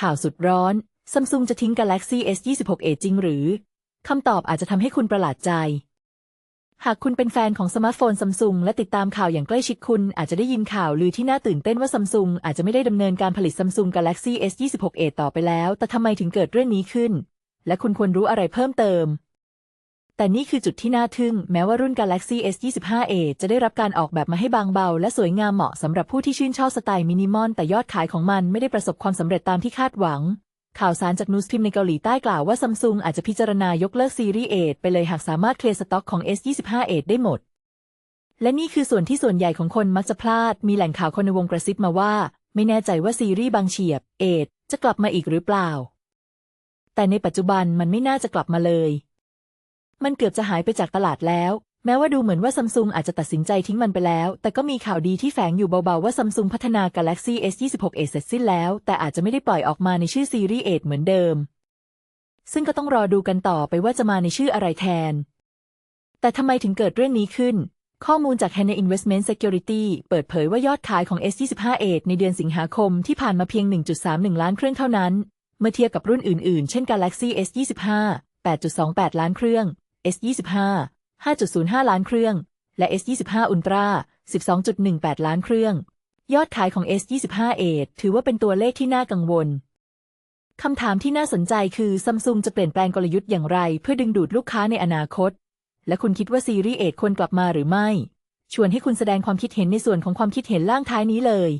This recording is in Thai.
ข่าวสุดร้อนซัมซุงจะทิ้ง Galaxy S 26 Edge จริงหรือ คำตอบอาจจะทำให้คุณประหลาดใจ หากคุณเป็นแฟนของสมาร์ทโฟนซัมซุงและติดตามข่าวอย่างใกล้ชิดคุณ อาจจะได้ยินข่าวลือที่น่าตื่นเต้นว่าซัมซุงอาจจะไม่ได้ดำเนินการผลิตซัมซุง Galaxy S 26 Edge ต่อไปแล้ว แต่ทำไมถึงเกิดเรื่องนี้ขึ้น และคุณควรรู้อะไรเพิ่มเติม แต่นี่คือจุดที่น่าทึ่ง แม้ว่ารุ่น Galaxy S 25 Edge จะได้รับการออกแบบมาให้บางเบา และสวยงามเหมาะสำหรับผู้ที่ชื่นชอบสไตล์มินิมอลแต่ยอดขายของมันไม่ได้ประสบความสำเร็จตามที่คาดหวัง ข่าวสารจากนูสพิมในเกาหลีใต้กล่าวว่าซัมซุงอาจจะพิจารณายกเลิกซีรีส์ 8 ไปเลยหากสามารถเคลียร์สต็อกของ S 25 8ได้หมด และนี่คือส่วนที่ส่วนใหญ่ของคนมักจะพลาด มีแหล่งข่าวคนในวงกระซิบมาว่า ไม่แน่ใจว่าซีรีส์บางเฉียบ 8 จะกลับมาอีกหรือเปล่า แต่ในปัจจุบันมันไม่น่าจะกลับมาเลย มันเกือบจะหายไปจากตลาดแล้ว แม้ว่าดูเหมือนว่าซัมซุงอาจจะตัดสินใจทิ้งมันไปแล้ว แต่ก็มีข่าวดีที่แฝงอยู่เบาๆว่าซัมซุงพัฒนา Galaxy S 26 Edge เสร็จสิ้นแล้ว แต่อาจจะไม่ได้ปล่อยออกมาในชื่อซีรีส์8เหมือนเดิม ซึ่งก็ต้องรอดูกันต่อไปว่าจะมาในชื่ออะไรแทน แต่ทำไมถึงเกิดเรื่องนี้ขึ้นข้อมูลจาก Hana Investment Security เปิดเผยว่ายอดขายของ S 25 Edge ในเดือนสิงหาคมที่ผ่านมาเพียง 1.31 ล้านเครื่องเท่านั้น เมื่อเทียบกับรุ่นอื่นๆ เช่น Galaxy S 25 8.28 ล้านเครื่อง S 25 5.05 ล้านเครื่อง และ S 25 Ultra 12.18 ล้านเครื่อง ยอดขายของ S 25 Edge ถือว่าเป็นตัวเลขที่น่ากังวลคำถามที่น่าสนใจคือซัมซุงจะเปลี่ยนแปลงกลยุทธ์อย่างไร เพื่อดึงดูดลูกค้าในอนาคต และคุณคิดว่าซีรีส์8ควรกลับมาหรือไม่ ชวนให้คุณแสดงความคิดเห็นในส่วนของความคิดเห็นล่างท้ายนี้เลย